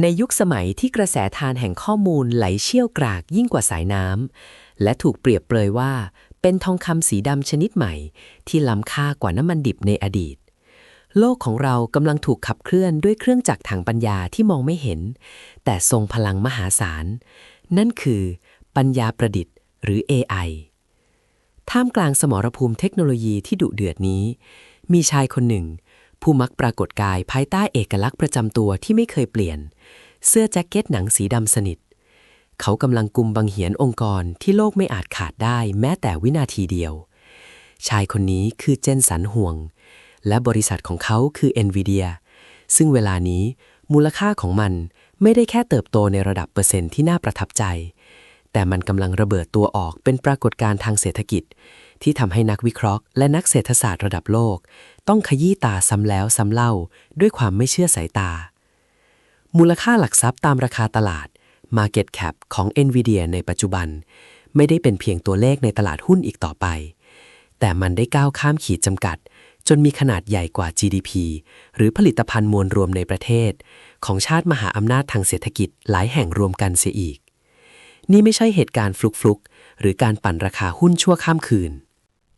ในยุคสมัยที่กระแสทานแห่งข้อมูลไหลเชี่ยวกรากยิ่งกว่าสายน้ำ และถูกเปรียบเปรยว่า เป็นทองคำสีดำชนิดใหม่ ที่ล้ำค่ากว่าน้ำมันดิบในอดีต โลกของเรากำลังถูกขับเคลื่อนด้วยเครื่องจักรทางปัญญาที่มองไม่เห็น แต่ทรงพลังมหาศาล นั่นคือ ปัญญาประดิษฐ์ หรือ AI ท่ามกลางสมรภูมิเทคโนโลยีที่ดุเดือดนี้ มีชายคนหนึ่ง ผู้มักปรากฏกายภายใต้เอกลักษณ์ประจำตัวที่ไม่เคยเปลี่ยน เสื้อแจ็คเก็ตหนังสีดำสนิท เขากำลังกุมบังเหียนองค์กรที่โลกไม่อาจขาดได้แม้แต่วินาทีเดียว ชายคนนี้คือเจนสันห่วง และบริษัทของเขาคือ NVIDIA ซึ่งเวลานี้มูลค่าของมันไม่ได้แค่เติบโตในระดับเปอร์เซ็นต์ที่น่าประทับใจ แต่มันกำลังระเบิดตัวออกเป็นปรากฏการณ์ทางเศรษฐกิจ ที่ทำให้นักวิเคราะห์ และนักเศรษฐศาสตร์ระดับโลก ต้องขยี้ตาซ้ำแล้วซ้ำเล่า ด้วยความไม่เชื่อสายตา มูลค่าหลักทรัพย์ตามราคาตลาด Market Cap ของ NVIDIA ในปัจจุบัน ไม่ได้เป็นเพียงตัวเลขในตลาดหุ้นอีกต่อไป แต่มันได้ก้าวข้ามขีดจำกัด จนมีขนาดใหญ่กว่า GDP หรือผลิตภัณฑ์มวลรวมในประเทศ ของชาติมหาอำนาจทางเศรษฐกิจหลายแห่งรวมกันเสียอีก นี่ไม่ใช่เหตุการณ์ฟลุกๆ หรือการปั่นราคาหุ้นชั่วข้ามคืน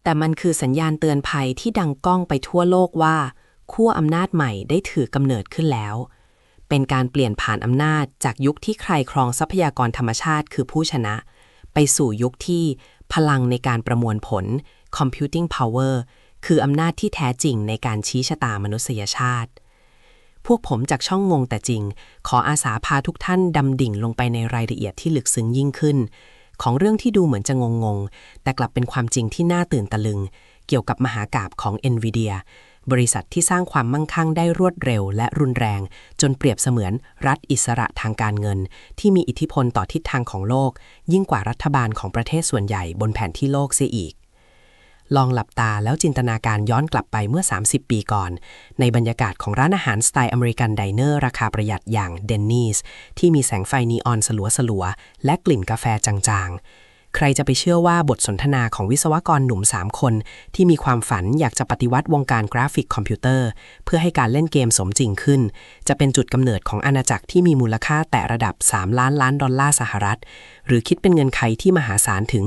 แต่มันคือสัญญาณเตือนภัยที่ดังก้องไปทั่วโลกว่าขั้วอำนาจใหม่ได้ถือกำเนิดขึ้นแล้ว เป็นการเปลี่ยนผ่านอำนาจจากยุคที่ใครครองทรัพยากรธรรมชาติคือผู้ชนะ ไปสู่ยุคที่พลังในการประมวลผล computing power คืออำนาจที่แท้จริงในการชี้ชะตามนุษยชาติ พวกผมจากช่องงงแต่จริง ขออาสาพาทุกท่านดำดิ่งลงไปในรายละเอียดที่ลึกซึ้งยิ่งขึ้น ของเรื่องที่ดูเหมือนจะงงงแต่กลับเป็นความจริงที่น่าตื่นตะลึง เกี่ยวกับมหากาบของ NVIDIA บริษัทที่สร้างความมั่งคั่งได้รวดเร็วและรุนแรง จนเปรียบเสมือนรัฐอิสระทางการเงิน ที่มีอิทธิพลต่อทิศทางของโลก ยิ่งกว่ารัฐบาลของประเทศส่วนใหญ่บนแผนที่โลกเสียอีก ลองหลับตาแล้วจินตนาการย้อนกลับไปเมื่อ 30 ปีก่อน ในบรรยากาศของร้านอาหารสไตล์อเมริกันไดเนอร์ราคาประหยัดอย่างเดนนีสที่มีแสงไฟนีออนสลัวๆ และกลิ่นกาแฟจางๆ ใครจะไปเชื่อว่าบทสนทนาของวิศวกรหนุ่ม 3 คน ที่มีความฝันอยากจะปฏิวัติวงการกราฟิกคอมพิวเตอร์ เพื่อให้การเล่นเกมสมจริงขึ้น จะเป็นจุดกำเนิดของอาณาจักรที่มีมูลค่าแต่ระดับ 3 ล้านล้านดอลลาร์สหรัฐ หรือคิดเป็นเงินไขที่มหาศาลถึง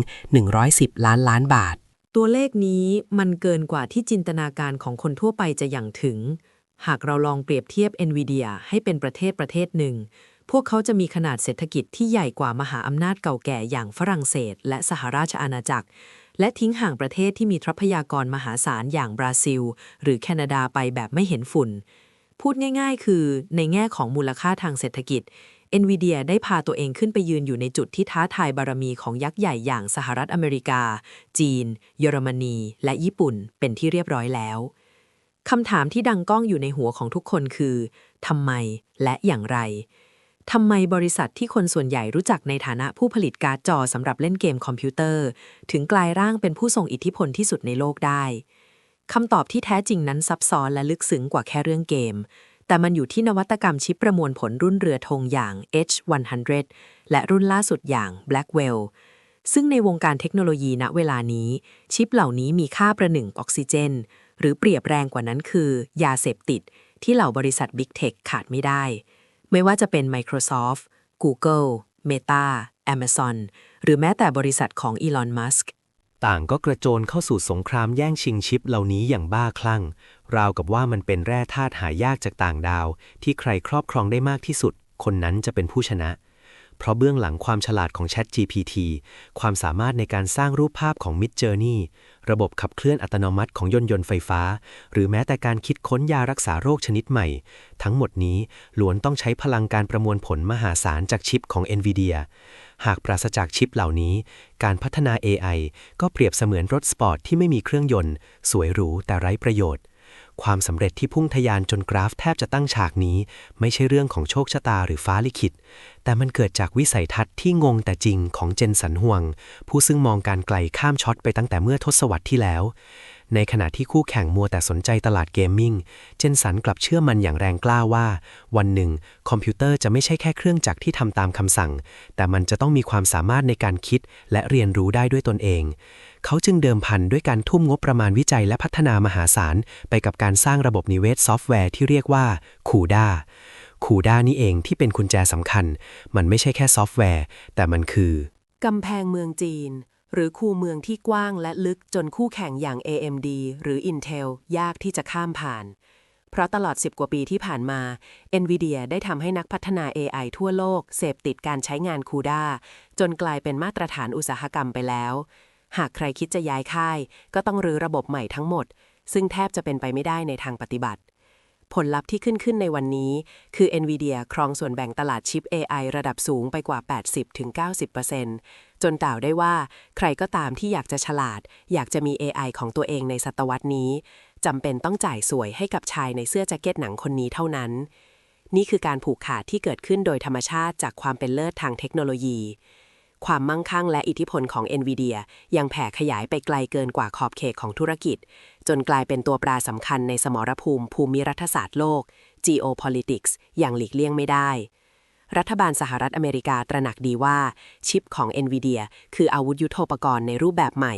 110 ล้านล้านบาท ตัวเลขนี้มันเกินกว่าที่จินตนาการของคนทั่วไปจะอย่างถึง หากเราลองเปรียบเทียบ NVIDIA ให้เป็นประเทศประเทศหนึ่ง พวกเขาจะมีขนาดเศรษฐกิจที่ใหญ่กว่ามหาอำนาจเก่าแก่อย่างฝรั่งเศส และสหราชอาณาจักร และทิ้งห่างประเทศที่มีทรัพยากรมหาศาลอย่างบราซิล หรือแคนาดาไปแบบไม่เห็นฝุ่น พูดง่าย ๆ คือ ในแง่ของมูลค่าทางเศรษฐกิจ NVIDIA ได้พาตัวเองขึ้นไปยืนอยู่ในจุดที่ท้าทายบารมีของยักษ์ใหญ่อย่างสหรัฐอเมริกา จีน เยอรมนี และญี่ปุ่น เป็นที่เรียบร้อยแล้วคำถามที่ดังก้องอยู่ในหัวของทุกคนคือทำไมและอย่างไรทำไมบริษัทที่คนส่วนใหญ่รู้จักในฐานะผู้ผลิตการ์ดจอสำหรับเล่นเกมคอมพิวเตอร์ ถึงกลายร่างเป็นผู้ทรงอิทธิพลที่สุดในโลกได้คำตอบที่แท้จริงนั้นซับซ้อนและลึกซึ้งกว่าแค่เรื่องเกม แต่มันอยู่ที่นวัตกรรมชิปประมวลผลรุ่นเรือธงอย่าง H100 และรุ่นล่าสุดอย่าง Blackwell ซึ่งในวงการเทคโนโลยีณเวลานี้ ชิปเหล่านี้มีค่าประหนึ่งออกซิเจน หรือเปรียบแรงกว่านั้นคือ ยาเสพติด ที่เหล่าบริษัท Big Tech ขาดไม่ได้ ไม่ว่าจะเป็น Microsoft Google Meta Amazon หรือแม้แต่บริษัทของ Elon Musk ต่างก็กระโจนเข้าสู่สงครามแย่งชิงชิปเหล่านี้อย่างบ้าคลั่ง ราวกับว่ามันเป็นแร่ธาตุหายากจากต่างดาว ที่ใครครอบครองได้มากที่สุด คนนั้นจะเป็นผู้ชนะ เพราะเบื้องหลังความฉลาดของ Chat GPT ความสามารถในการสร้างรูปภาพของ Mid Journey ระบบขับเคลื่อนอัตโนมัติของยนต์ยนต์ไฟฟ้า หรือแม้แต่การคิดค้นยารักษาโรคชนิดใหม่ ทั้งหมดนี้ล้วนต้องใช้พลังการประมวลผลมหาศาลจากชิปของ NVIDIA หากปราศจากชิปเหล่านี้ การพัฒนา AI ก็เปรียบเสมือนรถสปอร์ตที่ไม่มีเครื่องยนต์ สวยหรูแต่ไร้ประโยชน์ ความสำเร็จที่พุ่งทะยานจนกราฟแทบจะตั้งฉากนี้ ไม่ใช่เรื่องของโชคชะตาหรือฟ้าลิขิต แต่มันเกิดจากวิสัยทัศน์ที่งงแต่จริงของเจนสันห่วง ผู้ซึ่งมองการไกลข้ามช็อตไปตั้งแต่เมื่อทศวรรษที่แล้ว ในขณะที่คู่แข่งมัวแต่สนใจตลาดเกมมิ่ง เจนสันกลับเชื่อมันอย่างแรงกล้าว่า วันหนึ่ง คอมพิวเตอร์จะไม่ใช่แค่เครื่องจักรที่ทำตามคำสั่ง แต่มันจะต้องมีความสามารถในการคิดและเรียนรู้ได้ด้วยตนเอง เขาจึงเดิมพันด้วยการทุ่มงบประมาณวิจัยและพัฒนามหาศาล ไปกับการสร้างระบบนิเวศซอฟต์แวร์ที่เรียกว่าคูด้าคูด้านี่เองที่เป็นกุญแจสำคัญ มันไม่ใช่แค่ซอฟต์แวร์ แต่มันคือกำแพงเมืองจีน หรือคูเมืองที่กว้างและลึกจนคู่แข่งอย่าง AMD หรือ Intel ยากที่จะข้ามผ่าน เพราะตลอด 10 กว่าปีที่ผ่านมา NVIDIA ได้ทำให้นักพัฒนา AI ทั่วโลก เสพติดการใช้งาน CUDA จนกลายเป็นมาตรฐานอุตสาหกรรมไปแล้ว หากใครคิดจะย้ายค่าย ก็ต้องรื้อระบบใหม่ทั้งหมด ซึ่งแทบจะเป็นไปไม่ได้ในทางปฏิบัติ ผลลัพธ์ที่ขึ้นขึ้นในวันนี้ คือ NVIDIA ครองส่วนแบ่งตลาดชิป AI ระดับสูงไปกว่า 80-90%จนกล่าวได้ว่า ใครก็ตามที่อยากจะฉลาด อยากจะมี AI ของตัวเองในศตวรรษนี้จำเป็นต้องจ่ายสวยให้กับชายในเสื้อแจ็คเก็ตหนังคนนี้เท่านั้น นี่คือการผูกขาดที่เกิดขึ้นโดยธรรมชาติจากความเป็นเลิศทางเทคโนโลยี ความมั่งคั่งและอิทธิพลของ NVIDIA ยังแผ่ขยายไปไกลเกินกว่าขอบเขตของธุรกิจ จนกลายเป็นตัวปราสำคัญในสมรภูมิภูมิรัฐศาสตร์โลก geopolitics อย่างหลีกเลี่ยงไม่ได้ รัฐบาลสหรัฐอเมริกาตระหนักดีว่า ชิปของ NVIDIA คืออาวุธยุโทโธปกรณ์ในรูปแบบใหม่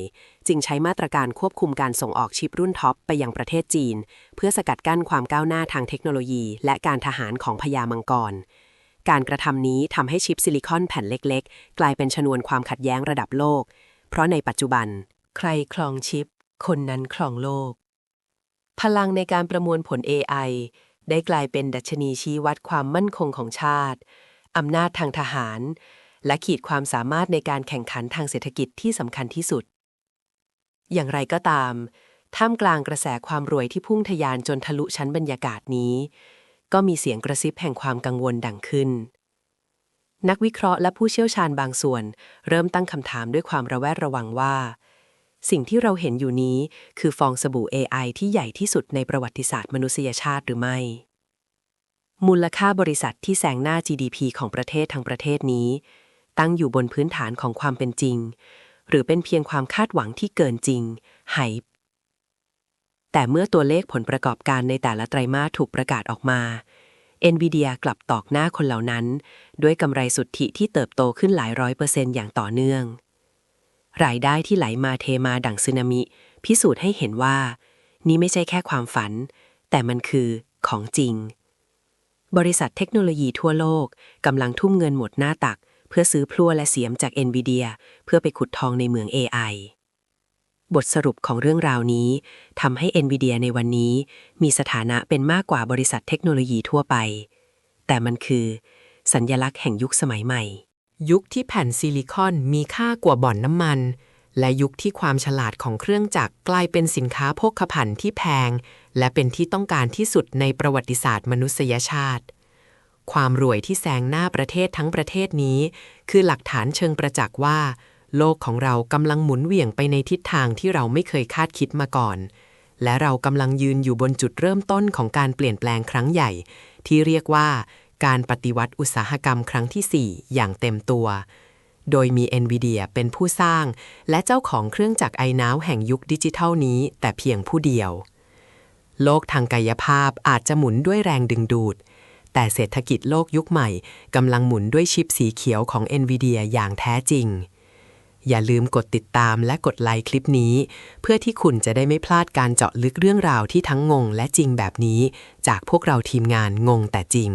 จึงใช้มาตรการควบคุมการส่งออกชิปรุ่นท็อปไปยังประเทศจีน เพื่อสกัดกั้นความก้าวหน้าทางเทคโนโลยี และการทหารของพญามังกร การกระทำนี้ทำให้ชิปซิลิคอนแผ่นเล็กๆ กลายเป็นชนวนความขัดแย้งระดับโลก เพราะในปัจจุบัน ใครครองชิป คนนั้นครองโลก พลังในการประมวลผล AI ได้กลายเป็นดัชนีชี้วัดความมั่นคงของชาติ อำนาจทางทหาร และขีดความสามารถในการแข่งขันทางเศรษฐกิจที่สำคัญที่สุด อย่างไรก็ตาม ท่ามกลางกระแสความรวยที่พุ่งทะยานจนทะลุชั้นบรรยากาศนี้ ก็มีเสียงกระซิบแห่งความกังวลดังขึ้น นักวิเคราะห์และผู้เชี่ยวชาญบางส่วน เริ่มตั้งคำถามด้วยความระแวดระวังว่า สิ่งที่เราเห็นอยู่นี้คือฟองสบู่ AI ที่ใหญ่ที่สุดในประวัติศาสตร์มนุษยชาติหรือไม่ มูลค่าบริษัทที่แซงหน้า GDP ของประเทศทั้งประเทศนี้ ตั้งอยู่บนพื้นฐานของความเป็นจริง หรือเป็นเพียงความคาดหวังที่เกินจริงไฮ แต่เมื่อตัวเลขผลประกอบการในแต่ละไตรมาสถูกประกาศออกมา NVIDIA กลับตอกหน้าคนเหล่านั้น ด้วยกำไรสุทธิที่เติบโตขึ้นหลายร้อยเปอร์เซ็นต์อย่างต่อเนื่อง รายได้ที่ไหลมาเทมาดั่งสึนามิ พิสูจน์ให้เห็นว่า นี่ไม่ใช่แค่ความฝัน แต่มันคือของจริง บริษัทเทคโนโลยีทั่วโลกกำลังทุ่มเงินหมดหน้าตัก เพื่อซื้อพลั่วและเสียมจาก NVIDIA เพื่อไปขุดทองในเมือง AI บทสรุปของเรื่องราวนี้ทำให้ NVIDIA ในวันนี้ มีสถานะเป็นมากกว่าบริษัทเทคโนโลยีทั่วไป แต่มันคือ สัญญลักษณ์แห่งยุคสมัยใหม่ ยุคที่แผ่นซิลิคอนมีค่ากว่าบ่อนน้ำมัน และยุคที่ความฉลาดของเครื่องจักรกลายเป็นสินค้าโภคภัณฑ์ที่แพง และเป็นที่ต้องการที่สุดในประวัติศาสตร์มนุษยชาติ ความรวยที่แซงหน้าประเทศทั้งประเทศนี้ คือหลักฐานเชิงประจักษ์ว่า โลกของเรากำลังหมุนเหวี่ยงไปในทิศทางที่เราไม่เคยคาดคิดมาก่อน และเรากำลังยืนอยู่บนจุดเริ่มต้นของการเปลี่ยนแปลงครั้งใหญ่ ที่เรียกว่าการปฏิวัติอุตสาหกรรมครั้งที่ 4 อย่างเต็มตัว โดยมี NVIDIA เป็นผู้สร้าง และเจ้าของเครื่องจักรไอน้าวแห่งยุคดิจิทัลนี้ แต่เพียงผู้เดียว โลกทางกายภาพอาจจะหมุนด้วยแรงดึงดูด แต่เศรษฐกิจโลกยุคใหม่กำลังหมุนด้วยชิปสีเขียวของ NVIDIA อย่างแท้จริง อย่าลืมกดติดตามและกดไลค์คลิปนี้ เพื่อที่คุณจะได้ไม่พลาดการเจาะลึกเรื่องราวที่ทั้งงงและจริงแบบนี้ จากพวกเราทีมงานงงแต่จริง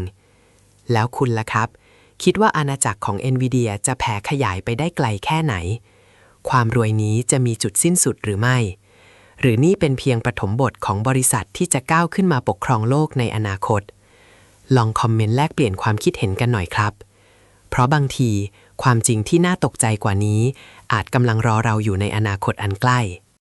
แล้วคุณล่ะครับ คิดว่าอาณาจักรของ NVIDIA จะแผ่ขยายไปได้ไกลแค่ไหน ความรวยนี้จะมีจุดสิ้นสุดหรือไม่ หรือนี่เป็นเพียงปฐมบทของบริษัทที่จะก้าวขึ้นมาปกครองโลกในอนาคต ลองคอมเมนต์แลกเปลี่ยนความคิดเห็นกันหน่อยครับ เพราะบางที ความจริงที่น่าตกใจกว่านี้ อาจกำลังรอเราอยู่ในอนาคตอันใกล้